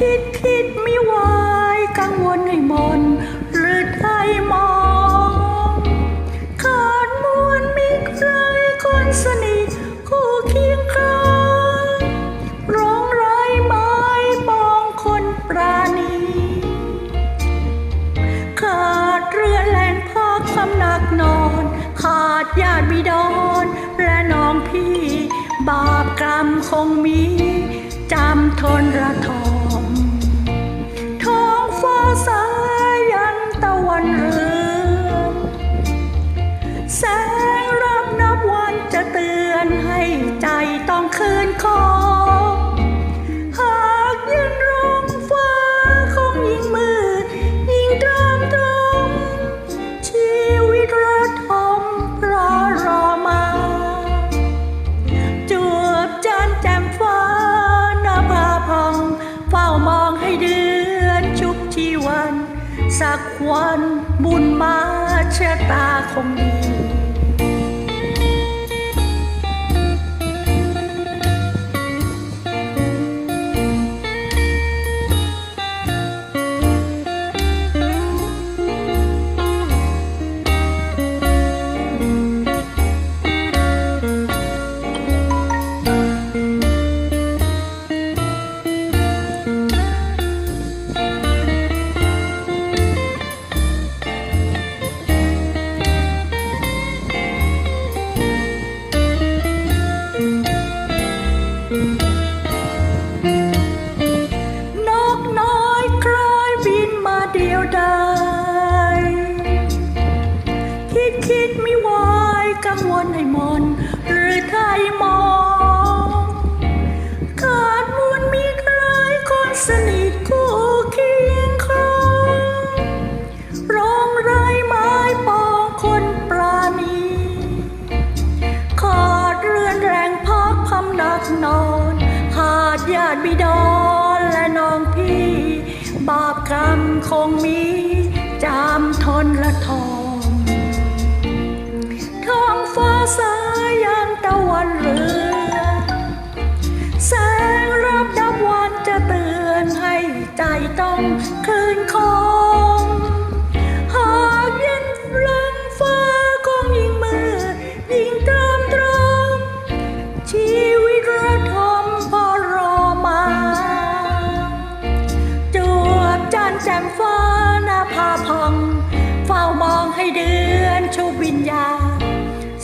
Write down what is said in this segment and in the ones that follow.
คิดคิดไม่ไหวกังวลให้มนหรือไทยมองขาดมวลมีใครคนสนิทคู่เคียงครางร้องไร้ไม้ปองคนปราณีขาดเรือแลนพักสำนักนอน ขาดญาติบิดอนและน้องพี่ บาปกรรมคงมีจำทนระทม สักวันบุญมาชะตาคงดี นกน้อยคล้อยบินมาเดียวดายคิดคิดไม่ไหวกังวลให้มนหรือไทยมอง ขาดบุญมีใครคนสนิทคู่เคียงข้างร้องไรไม้ปองคนปราณีขาดเรือนแรงพักพำนักนอน ญาติบิดาและน้องพี่ บาปกรรมคงมีจามทนละทองท้องฟ้าสายามตะวันเรืองแสงรับดับวันจะเตือนให้ใจต้อง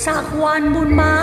สักวันบุญมา